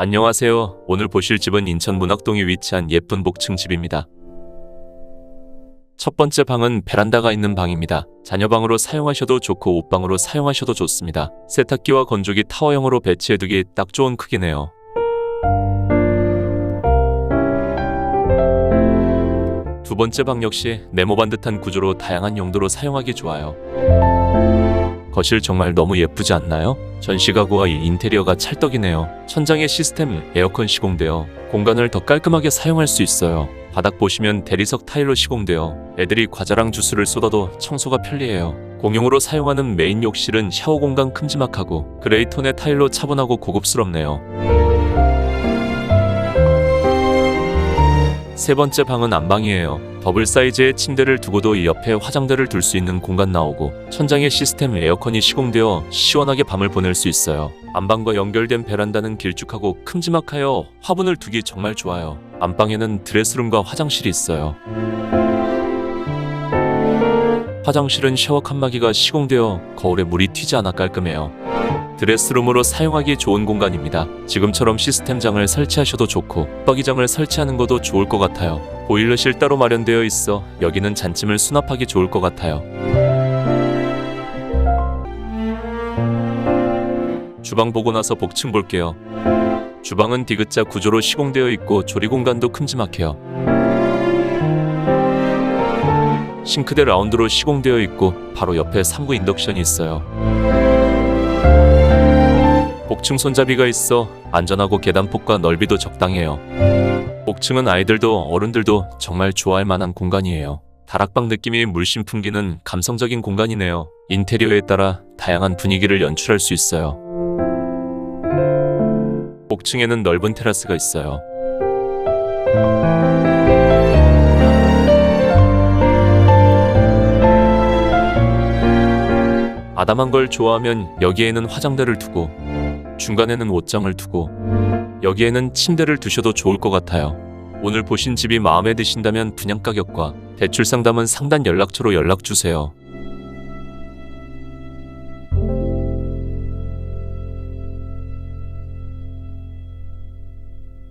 안녕하세요. 오늘 보실 집은 인천 문학동에 위치한 예쁜 복층 집입니다. 첫 번째 방은 베란다가 있는 방입니다. 자녀방으로 사용하셔도 좋고 옷방으로 사용하셔도 좋습니다. 세탁기와 건조기 타워형으로 배치해두기 딱 좋은 크기네요. 두 번째 방 역시 네모반 듯한 구조로 다양한 용도로 사용하기 좋아요. 거실 정말 너무 예쁘지 않나요? 전시 가구와 이 인테리어가 찰떡이네요. 천장에 시스템 에어컨 시공되어 공간을 더 깔끔하게 사용할 수 있어요. 바닥 보시면 대리석 타일로 시공되어 애들이 과자랑 주스를 쏟아도 청소가 편리해요. 공용으로 사용하는 메인 욕실은 샤워 공간 큼지막하고 그레이 톤의 타일로 차분하고 고급스럽네요. 세 번째 방은 안방이에요. 더블 사이즈의 침대를 두고도 이 옆에 화장대를 둘 수 있는 공간 나오고 천장에 시스템 에어컨이 시공되어 시원하게 밤을 보낼 수 있어요. 안방과 연결된 베란다는 길쭉하고 큼지막하여 화분을 두기 정말 좋아요. 안방에는 드레스룸과 화장실이 있어요. 화장실은 샤워 칸막이가 시공되어 거울에 물이 튀지 않아 깔끔해요. 드레스룸으로 사용하기 좋은 공간입니다. 지금처럼 시스템장을 설치하셔도 좋고 떡이장을 설치하는 것도 좋을 것 같아요. 보일러실 따로 마련되어 있어 여기는 잔짐을 수납하기 좋을 것 같아요. 주방 보고 나서 복층 볼게요. 주방은 디귿자 구조로 시공되어 있고 조리 공간도 큼지막해요. 싱크대 라운드로 시공되어 있고 바로 옆에 3구 인덕션이 있어요. 복층 손잡이가 있어 안전하고 계단폭과 넓이도 적당해요. 복층은 아이들도 어른들도 정말 좋아할 만한 공간이에요. 다락방 느낌이 물씬 풍기는 감성적인 공간이네요. 인테리어에 따라 다양한 분위기를 연출할 수 있어요. 복층에는 넓은 테라스가 있어요. 아담한 걸 좋아하면 여기에는 화장대를 두고 중간에는 옷장을 두고 여기에는 침대를 두셔도 좋을 것 같아요. 오늘 보신 집이 마음에 드신다면 분양 가격과 대출 상담은 상단 연락처로 연락 주세요.